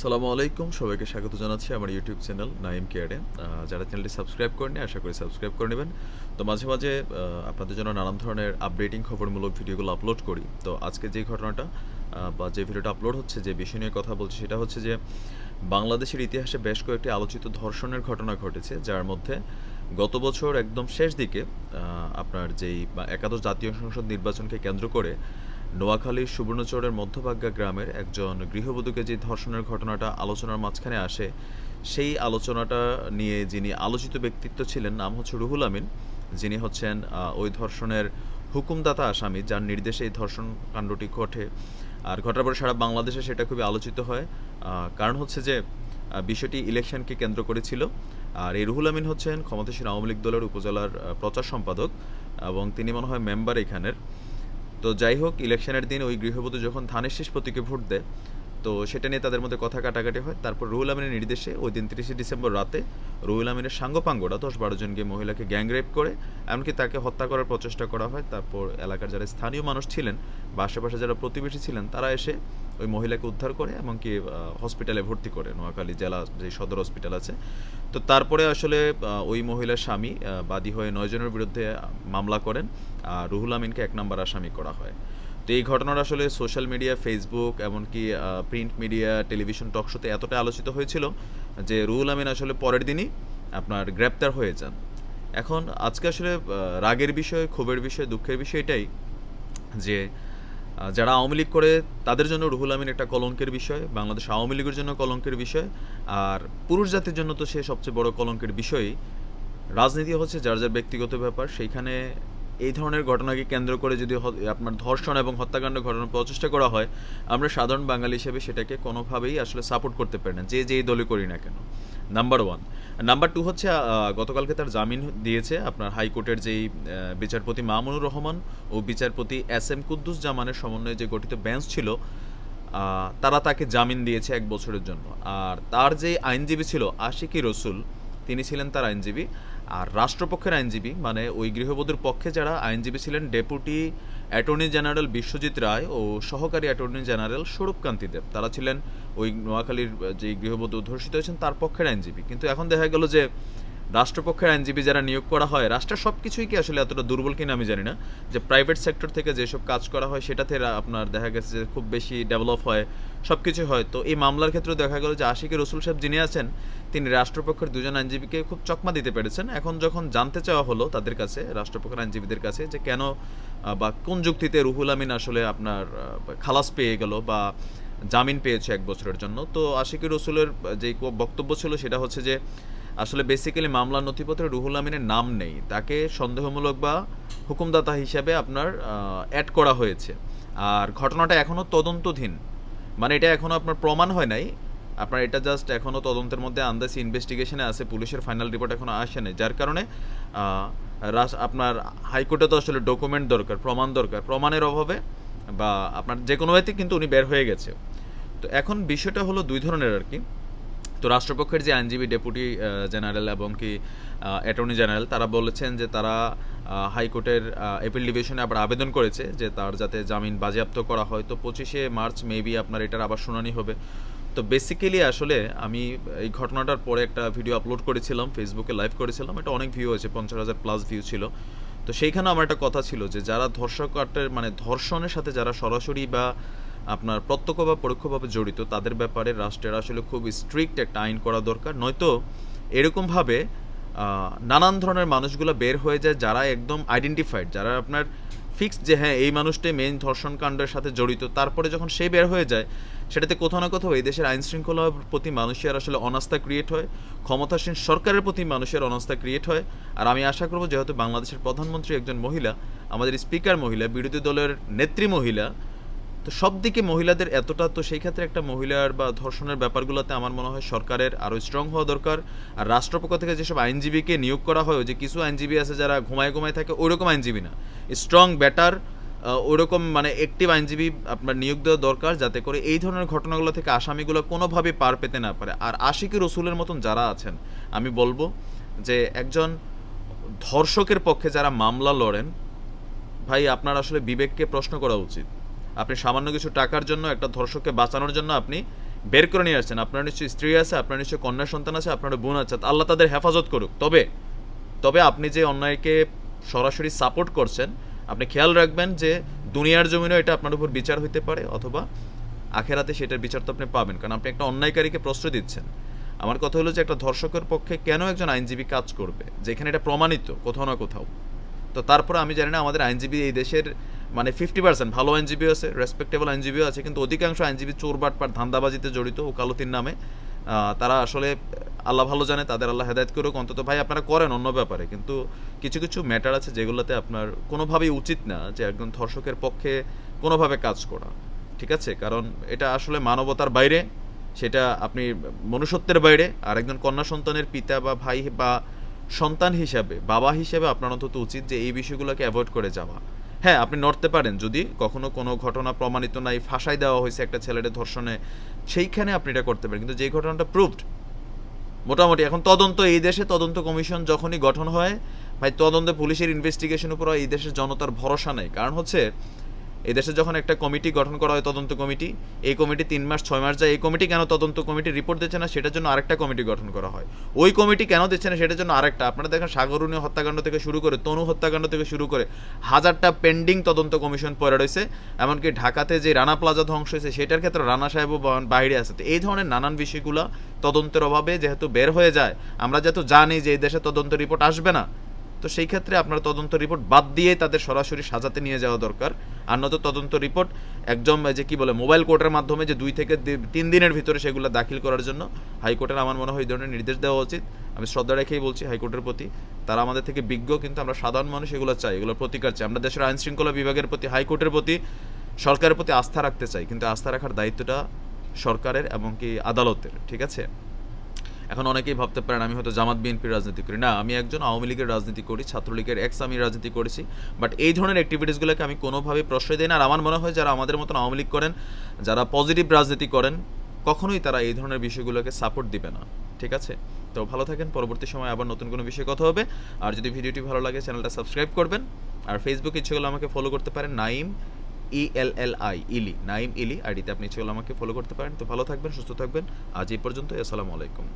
সালামু আলাইকুম, সবাইকে স্বাগত জানাচ্ছি আমার ইউটিউব চ্যানেল নাইম কেয়ারে। যারা চ্যানেলটি সাবস্ক্রাইব করেনি আশা করি সাবস্ক্রাইব করে নেবেন। তো মাঝে মাঝে আপনাদের জন্য নানান ধরনের আপডেটিং খবরমূলক ভিডিওগুলো আপলোড করি। তো আজকে যে ঘটনাটা বা যে ভিডিওটা আপলোড হচ্ছে, যে বিষয় নিয়ে কথা বলছি, সেটা হচ্ছে যে বাংলাদেশের ইতিহাসে বেশ কয়েকটি আলোচিত ধর্ষণের ঘটনা ঘটেছে, যার মধ্যে গত বছর একদম শেষ দিকে আপনার যেই একাদশ জাতীয় সংসদ নির্বাচনকে কেন্দ্র করে নোয়াখালীর সুবর্ণচরের মধ্যভাগ্যা গ্রামের একজন গৃহবধূকে যে ধর্ষণের ঘটনাটা আলোচনার মাঝখানে আসে, সেই আলোচনাটা নিয়ে যিনি আলোচিত ব্যক্তিত্ব ছিলেন নাম হচ্ছে রুহুল আমিন। যিনি হচ্ছেন ওই ধর্ষণের হুকুমদাতা আসামি, যার নির্দেশে এই ধর্ষণ কাণ্ডটি ঘটে। আর ঘটার পরে সারা বাংলাদেশে সেটা খুবই আলোচিত হয়। কারণ হচ্ছে যে বিষয়টি ইলেকশনকে কেন্দ্র করেছিল। আর এই রুহুল আমিন হচ্ছেন ক্ষমতাসীন আওয়ামী লীগ দলের উপজেলার প্রচার সম্পাদক এবং তিনি মনে হয় মেম্বার এখানের। তো যাই হোক ইলেকশনের দিন ওই গৃহবধূ যখন ধানের শেষ প্রতীকে ভোট দেয় তো সেটা নিয়ে তাদের মধ্যে কথা কাটাকাটি হয়। তারপর রুহুল আমিনের নির্দেশে ওই দিন তিরিশে ডিসেম্বর রাতে রুহুল আমিনের সাঙ্গপাঙ্গরা দশ বারো জনকে মহিলাকে গ্যাং রেপ করে, এমনকি তাকে হত্যা করার প্রচেষ্টা করা হয়। তারপর এলাকার যারা স্থানীয় মানুষ ছিলেন বা আশেপাশে যারা প্রতিবেশী ছিলেন, তারা এসে ওই মহিলাকে উদ্ধার করে, এমনকি হসপিটালে ভর্তি করে, নোয়াখালী জেলা যে সদর হসপিটাল আছে। তো তারপরে আসলে ওই মহিলার স্বামী বাদী হয়ে নয়জনের বিরুদ্ধে মামলা করেন। আর রুহুল আমিনকে এক নম্বর আসামি করা হয়। তো এই ঘটনাটা আসলে সোশ্যাল মিডিয়া ফেসবুক এমনকি প্রিন্ট মিডিয়া টেলিভিশন টক শোতে এতটা আলোচিত হয়েছিল যে রুহুল আমিন আসলে পরের দিনই আপনার গ্রেপ্তার হয়ে যান। এখন আজকে আসলে রাগের বিষয়, ক্ষোভের বিষয়, দুঃখের বিষয় এটাই যে যারা আওয়ামী লীগ করে তাদের জন্য রুহুল আমিন একটা কলঙ্কের বিষয়, বাংলাদেশ আওয়ামী লীগের জন্য কলঙ্কের বিষয়, আর পুরুষ জাতির জন্য তো সে সবচেয়ে বড় কলঙ্কের বিষয়ই। রাজনীতি হচ্ছে যার যার ব্যক্তিগত ব্যাপার, সেইখানে এই ধরনের ঘটনাকে কেন্দ্র করে যদি আপনার ধর্ষণ এবং হত্যাকাণ্ড ঘটানোর প্রচেষ্টা করা হয়, আমরা সাধারণ বাঙালি হিসেবে সেটাকে কোনোভাবেই আসলে সাপোর্ট করতে পারি না, যে যেই দলে করি না কেন। নাম্বার ওয়ান নাম্বার টু হচ্ছে গতকালকে তার জামিন দিয়েছে আপনার হাইকোর্টের যেই বিচারপতি মামুনুর রহমান ও বিচারপতি এস এম কুদ্দুস জামানের সমন্বয়ে যে গঠিত বেঞ্চ ছিল তারা তাকে জামিন দিয়েছে এক বছরের জন্য। আর তার যে আইনজীবী ছিল আশিকি রসুল তিনি ছিলেন তার আইনজীবী। আর রাষ্ট্রপক্ষের আইনজীবী মানে ওই গৃহবধূর পক্ষে যারা আইনজীবী ছিলেন, deputy attorney general Biswajit Roy ও সহকারী অ্যাটর্নি জেনারেল স্বরূপকান্তি দেব। তারা ছিলেন ওই নোয়াখালীর যে গৃহবধূ ধর্ষিত হয়েছেন, তার পক্ষের আইনজীবী। কিন্তু এখন দেখা গেল যে রাষ্ট্রপক্ষের আইনজীবী যারা নিয়োগ করা হয়, রাষ্ট্রের সব কিছুই কি আসলে এতটা দুর্বল কিনা আমি জানি না। যে প্রাইভেট সেক্টর থেকে যেসব কাজ করা হয়, সেটাতে আপনার দেখা গেছে যে খুব বেশি ডেভেলপ হয় সব কিছু হয়। তো এই মামলার ক্ষেত্রে দেখা গেল যে আশিকে রসুল সাহেব যিনি আছেন, তিনি রাষ্ট্রপক্ষের দুজন আইনজীবীকে খুব চকমা দিতে পেরেছেন। এখন যখন জানতে চাওয়া হলো তাদের কাছে, রাষ্ট্রপক্ষের আইনজীবীদের কাছে, যে কেন বা কোন যুক্তিতে রুহুল আমিন আসলে আপনার খালাস পেয়ে গেল বা জামিন পেয়েছে এক বছরের জন্য। তো আশিকি রসুলের যে বক্তব্য ছিল সেটা হচ্ছে যে, আসলে বেসিক্যালি মামলার নথিপত্রে রুহুল আমিনের নাম নেই। তাকে সন্দেহমূলক বা হুকুমদাতা হিসাবে আপনার অ্যাড করা হয়েছে। আর ঘটনাটা এখনও তদন্তধীন। মানে এটা এখনও আপনার প্রমাণ হয় নাই। আপনার এটা জাস্ট এখনও তদন্তের মধ্যে আন্দাজ ইনভেস্টিগেশনে আছে, পুলিশের ফাইনাল রিপোর্ট এখনও আসে নাই। যার কারণে আপনার হাইকোর্টে তো আসলে ডকুমেন্ট দরকার, প্রমাণ দরকার। প্রমাণের অভাবে বা আপনার যে কোনো ওয়েতে কিন্তু উনি বের হয়ে গেছে। তো এখন বিষয়টা হলো দুই ধরনের আর কি। তো রাষ্ট্রপক্ষের যে আইনজীবী ডেপুটি জেনারেল এবং কি অ্যাটর্নি জেনারেল, তারা বলেছেন যে তারা হাইকোর্টের এপিল ডিভিশনে আবার আবেদন করেছে যে তার যাতে জামিন বাজেয়াপ্ত করা হয়। তো পঁচিশে মার্চ মেবি আপনার এটার আবার শুনানি হবে। তো বেসিক্যালি আসলে আমি এই ঘটনাটার পরে একটা ভিডিও আপলোড করেছিলাম ফেসবুকে লাইভ করেছিলাম। এটা অনেক ভিউ হয়েছে, পঞ্চাশ হাজার প্লাস ভিউ ছিল। তো সেইখানেও আমার একটা কথা ছিল যে যারা ধর্ষকাটের মানে ধর্ষণের সাথে যারা সরাসরি বা আপনার প্রত্যক্ষ বা পরোক্ষভাবে জড়িত, তাদের ব্যাপারে রাষ্ট্রের আসলে খুব স্ট্রিক্ট একটা আইন করা দরকার। নয়তো এরকমভাবে নানান ধরনের মানুষগুলো বের হয়ে যায় যারা একদম আইডেন্টিফাইড যারা আপনার ফিক্সড যে হ্যাঁ এই মানুষটাই মেইন ধর্ষণ কাণ্ডের সাথে জড়িত। তারপরে যখন সে বের হয়ে যায়, সেটাতে কোথাও না কোথাও এই দেশের আইন শৃঙ্খলার প্রতি মানুষের আসলে অনাস্থা ক্রিয়েট হয়। ক্ষমতাসীন সরকারের প্রতি মানুষের অনাস্থা ক্রিয়েট হয়। আর আমি আশা করব যেহেতু বাংলাদেশের প্রধানমন্ত্রী একজন মহিলা, আমাদের স্পিকার মহিলা, বিরোধী দলের নেত্রী মহিলা তো সব দিকে মহিলাদের এতটা, তো সেই ক্ষেত্রে একটা মহিলার বা ধর্ষণের ব্যাপারগুলোতে আমার মনে হয় সরকারের আরও স্ট্রং হওয়া দরকার। আর রাষ্ট্রপক্ষ থেকে যেসব আইনজীবীকে নিয়োগ করা হয় যে কিছু আইনজীবী আছে যারা ঘুমায় ঘুমায় থাকে ওইরকম আইনজীবী না। স্ট্রং বেটার ওরকম মানে একটিভ আইনজীবী আপনার নিয়োগ দেওয়া দরকার যাতে করে এই ধরনের ঘটনাগুলো থেকে আসামিগুলো কোনোভাবে পার পেতে না পারে। আর আশিকি রসুলের মতন যারা আছেন, আমি বলব যে একজন ধর্ষকের পক্ষে যারা মামলা লড়েন, ভাই আপনার আসলে বিবেককে প্রশ্ন করা উচিত। আপনি সামান্য কিছু টাকার জন্য একটা ধর্ষককে বাঁচানোর জন্য আপনি বের করে নিয়ে আসছেন। আপনার নিশ্চয়ই স্ত্রী আছে, আপনার নিশ্চয়ই কন্যা সন্তান আছে, আপনার বোন আছে আল্লাহ তাদের হেফাজত করুক। তবে তবে আপনি যে অন্যায়কে সরাসরি সাপোর্ট করছেন, আপনি খেয়াল রাখবেন যে দুনিয়ার জমিনেও এটা আপনার উপর বিচার হইতে পারে অথবা আখেরাতে সেটার বিচার তো আপনি পাবেন। কারণ আপনি একটা অন্যায়কারীকে প্রশ্রয় দিচ্ছেন। আমার কথা হলো যে একটা ধর্ষকের পক্ষে কেন একজন আইনজীবী কাজ করবে? যেখানে এটা প্রমাণিত কোথাও না কোথাও। তো তারপরে আমি জানি না আমাদের আইনজীবী এই দেশের মানে ফিফটি পার্সেন্ট ভালো আইনজীবী আছে রেসপেক্টেবল আইনজীবীও আছে, কিন্তু অধিকাংশ আইনজীবী চোর ধান্দাবাজিতে জড়িত, ওকালতির নামে। তারা আসলে আল্লাহ ভালো জানে, তাদের আল্লাহ হেদায়ত করুক, অন্তত ভাই আপনারা করেন অন্য ব্যাপারে, কিন্তু কিছু কিছু ম্যাটার আছে যেগুলোতে আপনার কোনোভাবেই উচিত না যে একজন ধর্ষকের পক্ষে কোনোভাবে কাজ করা, ঠিক আছে? কারণ এটা আসলে মানবতার বাইরে, সেটা আপনি মনুষ্যত্বের বাইরে আর একজন কন্যা সন্তানের পিতা বা ভাই বা সন্তান হিসাবে, বাবা হিসেবে আপনার অন্তত উচিত যে এই বিষয়গুলোকে অ্যাভয়েড করে যাওয়া। হ্যাঁ আপনি নড়তে পারেন যদি কখনো কোনো ঘটনা প্রমাণিত নাই, ফাঁসাই দেওয়া হয়েছে একটা ছেলেদের ধর্ষণে, সেইখানে আপনি এটা করতে পারেন। কিন্তু যে ঘটনাটা প্রুভড মোটামুটি এখন তদন্ত, এই দেশে তদন্ত কমিশন যখনই গঠন হয়, ভাই তদন্তে পুলিশের ইনভেস্টিগেশন উপর এই দেশের জনতার ভরসা নেই। কারণ হচ্ছে এই দেশে যখন একটা কমিটি গঠন করা হয়, তদন্ত কমিটি, এই কমিটি তিন মাস, ছয় মাস যায়। এই কমিটি কেন তদন্ত কমিটি রিপোর্ট দিচ্ছে না, সেটার জন্য আরেকটা কমিটি গঠন করা হয়। ওই কমিটি কেন দিচ্ছে না, সেটার জন্য আরেকটা। আপনারা দেখেন সাগরণীয় হত্যাকাণ্ড থেকে শুরু করে, তনু হত্যাকাণ্ড থেকে শুরু করে, হাজারটা পেন্ডিং তদন্ত কমিশন পড়ে রয়েছে। এমনকি ঢাকাতে যে রানা প্লাজা ধ্বংস হয়েছে, সেটার ক্ষেত্রে রানা সাহেবও বাইরে আছে। এই ধরনের নানান বিষয়গুলো তদন্তের অভাবে যেহেতু বের হয়ে যায়, আমরা যেহেতু জানি যে এই দেশে তদন্ত রিপোর্ট আসবে না তো সেই ক্ষেত্রে আপনার তদন্ত রিপোর্ট বাদ দিয়ে তাদের সরাসরি সাজাতে নিয়ে যাওয়া দরকার। আর নয়তো তদন্ত রিপোর্ট একদম যে কি বলে, মোবাইল কোর্টের মাধ্যমে যে দুই থেকে তিন দিনের ভিতরে সেগুলো দাখিল করার জন্য হাইকোর্টের আমার মনে হয় এই ধরনের নির্দেশ দেওয়া উচিত। আমি শ্রদ্ধা রেখেই বলছি হাইকোর্টের প্রতি। তারা আমাদের থেকে বিজ্ঞ, কিন্তু আমরা সাধারণ মানুষ, এগুলো চাই এগুলোর প্রতিকার চাই। আমরা দেশের আইন শৃঙ্খলা বিভাগের প্রতি, হাইকোর্টের প্রতি, সরকারের প্রতি আস্থা রাখতে চাই। কিন্তু আস্থা রাখার দায়িত্বটা সরকারের এবং কি আদালতের, ঠিক আছে? এখন অনেকেই ভাবতে পারেন, আমি হয়তো জামাত বিএনপির রাজনীতি করি। না, আমি একজন আওয়ামী লীগের রাজনীতি করি, ছাত্রলীগের এক্স আমি রাজনীতি করেছি। বাট এই ধরনের অ্যাক্টিভিটিসগুলোকে আমি কোনোভাবেই প্রশ্রয় দিই না। আর আমার মনে হয় যারা আমাদের মতন আওয়ামী লীগ করেন, যারা পজিটিভ রাজনীতি করেন, কখনোই তারা এই ধরনের বিষয়গুলোকে সাপোর্ট দিবে না। ঠিক আছে? তো ভালো থাকেন, পরবর্তী সময় আবার নতুন কোনো বিষয়ে কথা হবে। আর যদি ভিডিওটি ভালো লাগে, চ্যানেলটা সাবস্ক্রাইব করবেন। আর ফেসবুক ইচ্ছে হলে আমাকে ফলো করতে পারেন, Naim E L L I, Elli. Naim Elli আইডিতে আপনি ইচ্ছে হলে আমাকে ফলো করতে পারেন। তো ভালো থাকবেন, সুস্থ থাকবেন। আজ এই পর্যন্ত আসসালামু আলাইকুম।